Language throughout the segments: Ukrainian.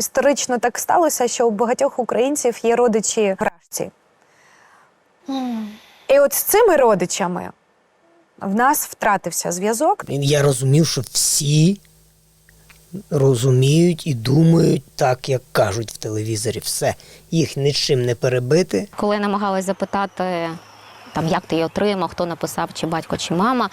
історично так сталося, що у багатьох українців є родичі вражці. І от з цими родичами в нас втратився зв'язок. Я розумів, що всі розуміють і думають так, як кажуть в телевізорі. Все. Їх нічим не перебити. Коли я намагалась запитати, там, як ти її отримав, хто написав, чи батько, чи мама,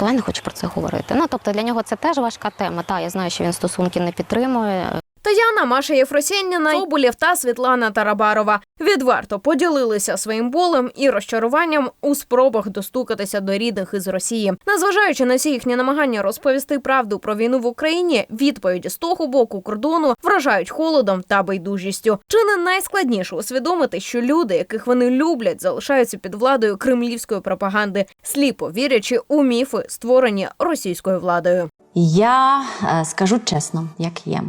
я не хочу про це говорити. Ну, тобто для нього це теж важка тема. Та, я знаю, що він стосунки не підтримує. Таяна, Маша Єфросєнніна, Соболєв та Світлана Тарабарова відверто поділилися своїм болем і розчаруванням у спробах достукатися до рідних із Росії. Незважаючи на всі їхні намагання розповісти правду про війну в Україні, відповіді з того боку кордону вражають холодом та байдужістю. Чи не найскладніше усвідомити, що люди, яких вони люблять, залишаються під владою кремлівської пропаганди, сліпо вірячи у міфи, створені російською владою. Я е, скажу чесно, як є.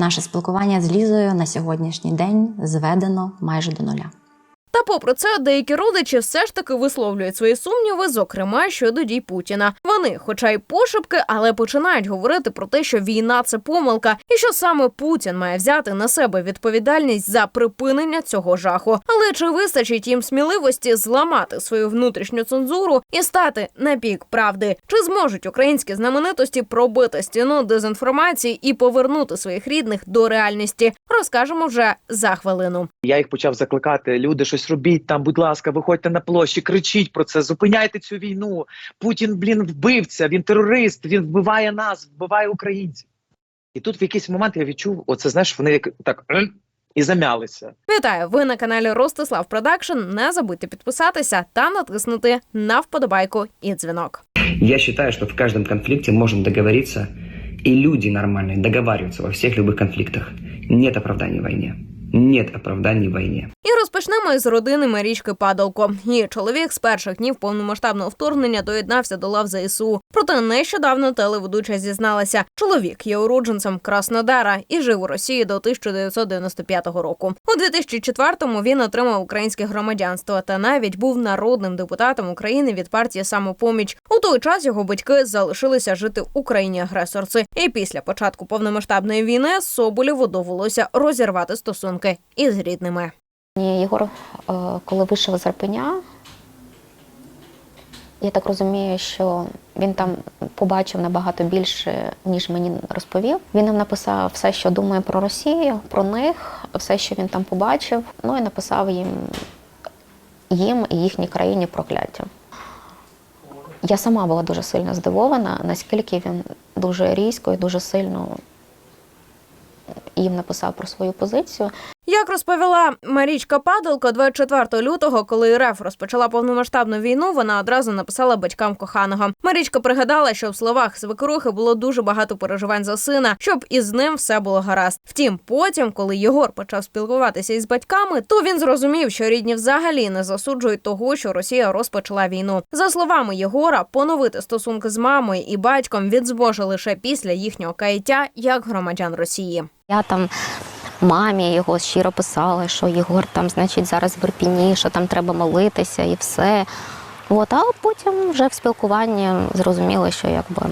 Наше спілкування з Лізою на сьогоднішній день зведено майже до нуля. Та попри це, деякі родичі все ж таки висловлюють свої сумніви, зокрема щодо дій Путіна. Вони, хоча й пошепки, але починають говорити про те, що війна це помилка, і що саме Путін має взяти на себе відповідальність за припинення цього жаху. Але чи вистачить їм сміливості зламати свою внутрішню цензуру і стати на бік правди? Чи зможуть українські знаменитості пробити стіну дезінформації і повернути своїх рідних до реальності? Розкажемо вже за хвилину. Я їх почав закликати. Люди, щось робіть там, будь ласка, виходьте на площі, кричіть про це, зупиняйте цю війну. Путін, блін, вбивця, він терорист, він вбиває нас, вбиває українців. І тут в якийсь момент я відчув, оце знаєш, вони як так і зам'ялися. Вітаю! Ви на каналі Ростислав Продакшн. Не забудьте підписатися та натиснути на вподобайку і дзвінок. Я считаю, что в каждом конфликте можно договориться, и люди нормальные договариваются во всех любых конфликтах. Нет оправданий войне. Нет оправданий войне. І розпочнемо із родини Марічки Падалко. Її чоловік з перших днів повномасштабного вторгнення доєднався до лав ЗСУ. Проте нещодавно телеведуча зізналася, чоловік є уродженцем Краснодара і жив у Росії до 1995 року. У 2004-му він отримав українське громадянство та навіть був народним депутатом України від партії Самопоміч. У той час його батьки залишилися жити в Україні агресорці. І після початку повномасштабної війни Соболєву довелося розірвати стосунки із рідними. Єгор, е, коли вийшов з Арпеня, я так розумію, що він там побачив набагато більше, ніж мені розповів. Він нам написав все, що думає про Росію, про них, все, що він там побачив. Ну і написав їм, їм і їхній країні прокляття. Я сама була дуже сильно здивована, наскільки він дуже різко і дуже сильно їм написав про свою позицію. Як розповіла Марічка Падалко, 24 лютого, коли РФ розпочала повномасштабну війну, вона одразу написала батькам коханого. Марічка пригадала, що в словах свекрухи було дуже багато переживань за сина, щоб із ним все було гаразд. Втім, потім, коли Єгор почав спілкуватися із батьками, то він зрозумів, що рідні взагалі не засуджують того, що Росія розпочала війну. За словами Єгора, поновити стосунки з мамою і батьком він зможе лише після їхнього каяття як громадян Росії. Я там мамі його щиро писали, що Єгор там, значить, зараз в Ірпіні, що там треба молитися і все. От, а потім вже в спілкуванні зрозуміло, що якби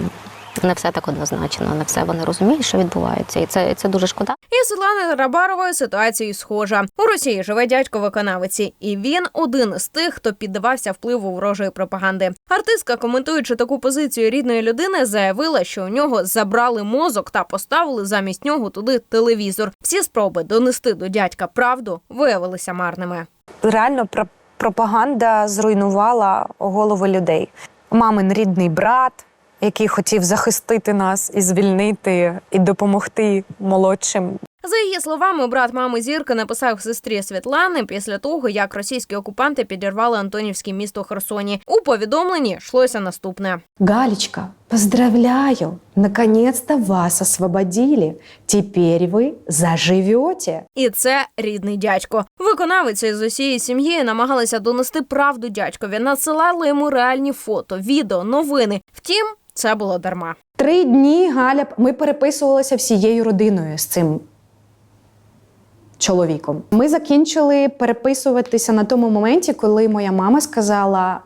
не все так однозначно, не все вони розуміють, що відбувається. І це, це дуже шкода. І Світлани Рабарової ситуація схожа. У Росії живе дядько виконавиці, і він один із тих, хто піддавався впливу ворожої пропаганди. Артистка, коментуючи таку позицію рідної людини, заявила, що у нього забрали мозок та поставили замість нього туди телевізор. Всі спроби донести до дядька правду виявилися марними. Реально про- пропаганда зруйнувала голови людей. Мамин рідний брат, який хотів захистити нас і звільнити, і допомогти молодшим За її словами, брат мами зірки написав сестрі Світлани після того, як російські окупанти підірвали Антонівське місто Херсоні. У повідомленні йшлося наступне. Галечка, поздравляю! Наконец-то вас освободили. Теперь вы заживете. І це рідний дядько. Виконавиця з усієї сім'ї намагалися донести правду дядькові, надсилали йому реальні фото, відео, новини. Втім, це було дарма. Три дні Галя, ми переписувалися всією родиною з цим чоловіком. Ми закінчили переписуватися на тому моменті, коли моя мама сказала: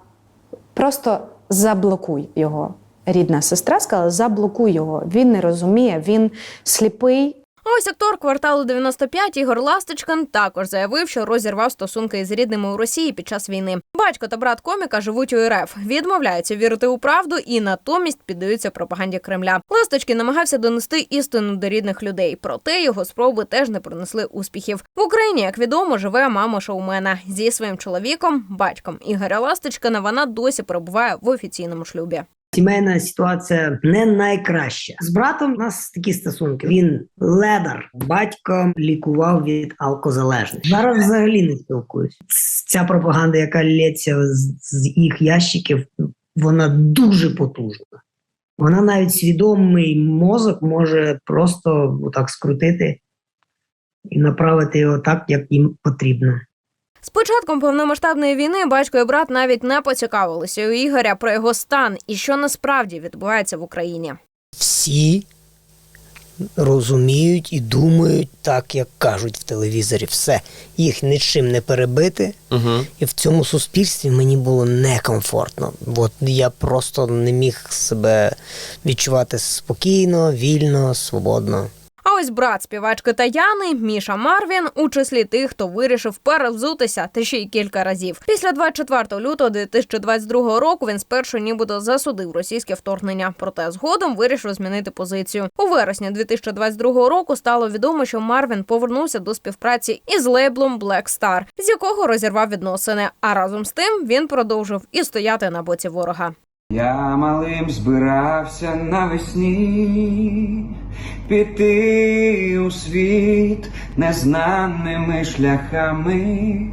просто заблокуй його. Рідна сестра сказала: заблокуй його. Він не розуміє, він сліпий. Ось актор кварталу 95 Ігор Ласточкин також заявив, що розірвав стосунки із рідними у Росії під час війни. Батько та брат коміка живуть у РФ, відмовляються вірити у правду і натомість піддаються пропаганді Кремля. Ласточкин намагався донести істину до рідних людей, проте його спроби теж не принесли успіхів. В Україні, як відомо, живе мама шоумена зі своїм чоловіком, батьком Ігоря Ласточкина. Вона досі перебуває в офіційному шлюбі. Сімейна ситуація не найкраща. З братом у нас такі стосунки. Він ледар, батько лікував від алкозалежності. Зараз взагалі не спілкуюсь. Ця пропаганда, яка лється з, з їх ящиків, вона дуже потужна. Вона навіть свідомий мозок може просто отак скрутити і направити його так, як їм потрібно. З початком повномасштабної війни батько і брат навіть не поцікавилися у Ігоря про його стан і що насправді відбувається в Україні. всі розуміють і думають так, як кажуть в телевізорі. Все. Їх нічим не перебити. Угу. І в цьому суспільстві мені було некомфортно. От я просто не міг себе відчувати спокійно, вільно, свободно. Ось брат співачки Таяни Міша Марвін у числі тих, хто вирішив перевзутися та ще й кілька разів. Після 24 лютого 2022 року він спершу нібито засудив російське вторгнення, проте згодом вирішив змінити позицію. У вересні 2022 року стало відомо, що Марвін повернувся до співпраці із лейблом Black Star, з якого розірвав відносини. А разом з тим він продовжив і стояти на боці ворога. Я малим збирався навесні піти у світ незнаними шляхами.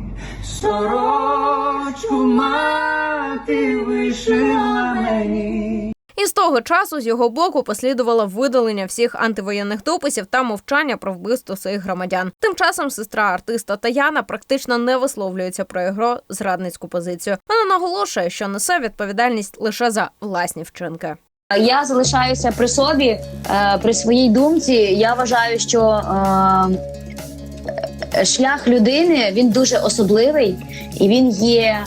Сорочку мати вишила мені. І з того часу з його боку послідувало видалення всіх антивоєнних дописів та мовчання про вбивство своїх громадян. Тим часом сестра артиста Таяна практично не висловлюється про його зрадницьку позицію. Вона наголошує, що несе відповідальність лише за власні вчинки. Я залишаюся при собі, е, при своїй думці. Я вважаю, що е, шлях людини він дуже особливий і він є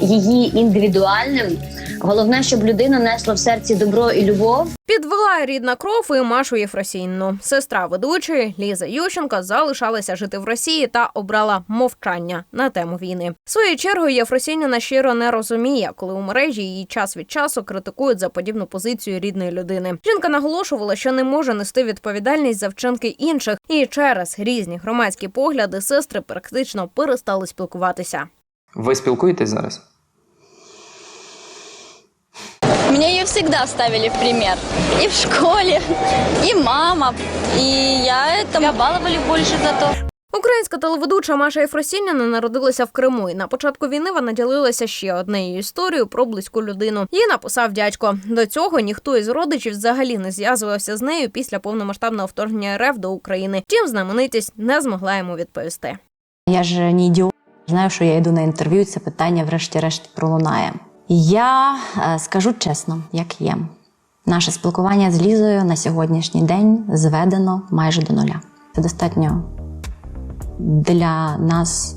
її індивідуальним. Головне, щоб людина несла в серці добро і любов. Підвела рідна кров і Машу Єфросіньну. Сестра ведучої Ліза Ющенко залишалася жити в Росії та обрала мовчання на тему війни. Своєю чергою Єфросініна щиро не розуміє, коли у мережі її час від часу критикують за подібну позицію рідної людини. Жінка наголошувала, що не може нести відповідальність за вчинки інших, і через різні громадські погляди сестри практично перестали спілкуватися. Ви спілкуєтесь зараз? Меня ее всегда ставили в пример. И в школе, и мама. И я это... Меня баловали больше за то. Українська телеведуча Маша Єфросініна народилася в Криму. І на початку війни вона ділилася ще однією історією про близьку людину. Її написав дядько. До цього ніхто із родичів взагалі не зв'язувався з нею після повномасштабного вторгнення РФ до України. Втім, знаменитість не змогла йому відповісти. Я ж не ідіот. Знаю, що я йду на інтерв'ю, і це питання, врешті-решт, пролунає. Я е, скажу чесно, як є. Наше спілкування з Лізою на сьогоднішній день зведено майже до нуля. Це достатньо для нас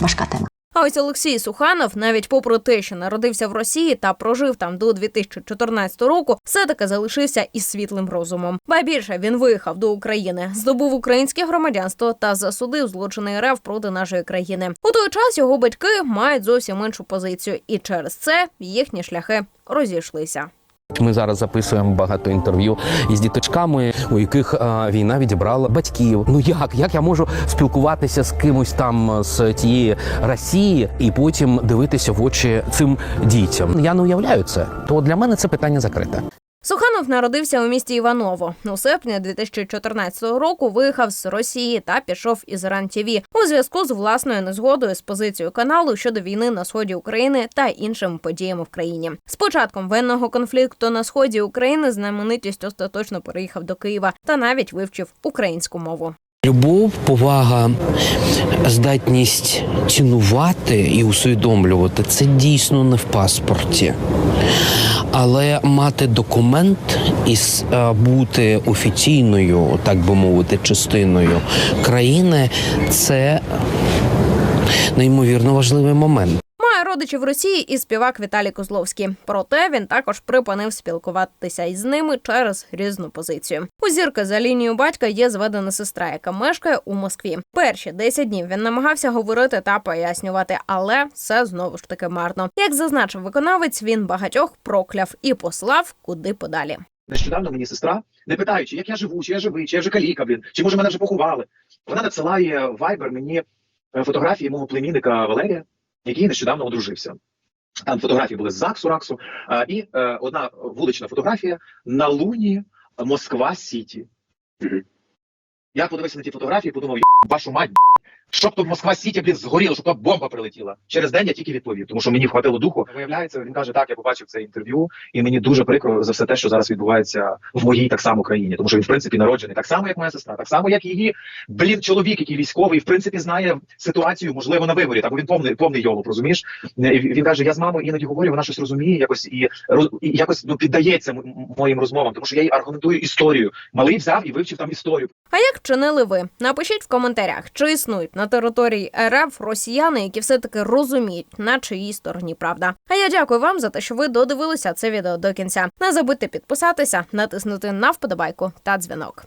важка тема. А ось Олексій Суханов, навіть попри те, що народився в Росії та прожив там до 2014 року, все таки залишився із світлим розумом. Ба більше він виїхав до України, здобув українське громадянство та засудив злочини РФ проти нашої країни. У той час його батьки мають зовсім іншу позицію, і через це їхні шляхи розійшлися. Ми зараз записуємо багато інтерв'ю із діточками, у яких а, війна відібрала батьків. Ну як? Як я можу спілкуватися з кимось там з тієї Росії і потім дивитися в очі цим дітям? Я не уявляю це. То для мене це питання закрите. Суханов народився у місті Іваново. У серпні 2014 року виїхав з Росії та пішов із Ран ТВ у зв'язку з власною незгодою з позицією каналу щодо війни на сході України та іншими подіями в країні. З початком воєнного конфлікту на сході України знаменитість остаточно переїхав до Києва та навіть вивчив українську мову. Любов, повага, здатність цінувати і усвідомлювати це дійсно не в паспорті. Але мати документ і е, бути офіційною, так би мовити, частиною країни це неймовірно важливий момент. Родичів Росії і співак Віталій Козловський. Проте він також припинив спілкуватися із ними через різну позицію. У зірки за лінією батька є зведена сестра, яка мешкає у Москві. Перші 10 днів він намагався говорити та пояснювати, але все знову ж таки марно. Як зазначив виконавець, він багатьох прокляв і послав куди подалі. Нещодавно мені сестра, не питаючи, як я живу, чи я живий, чи я вже каліка, блін, чи може мене вже поховали. Вона надсилає в Viber мені е, фотографії мого племінника Валерія, який нещодавно одружився. Там фотографії були з ЗАГСу, РАКСу, і е, одна вулична фотографія на луні Москва Сіті. Я подивився на ті фотографії, подумав, вашу мать, щоб тут Москва Сіті, блін, згоріло, щоб тут бомба прилетіла. Через день я тільки відповів, тому що мені вхватило духу. Виявляється, він каже, так, я побачив це інтерв'ю, і мені дуже прикро за все те, що зараз відбувається в моїй так само країні, тому що він в принципі народжений так само, як моя сестра, так само, як її блін, чоловік, який військовий, в принципі, знає ситуацію, можливо, на виборі. Так, він повний повний йолоп, розумієш? І Він каже: я з мамою іноді говорю, вона щось розуміє, якось і, роз- і якось ну піддається моїм розмовам, тому що я їй аргументую історію. Малий взяв і вивчив там історію. А як чинили ви? Напишіть в коментарях, чи існують на території РФ росіяни, які все таки розуміють, на чиїй стороні правда. А я дякую вам за те, що ви додивилися це відео до кінця. Не забудьте підписатися, натиснути на вподобайку та дзвінок.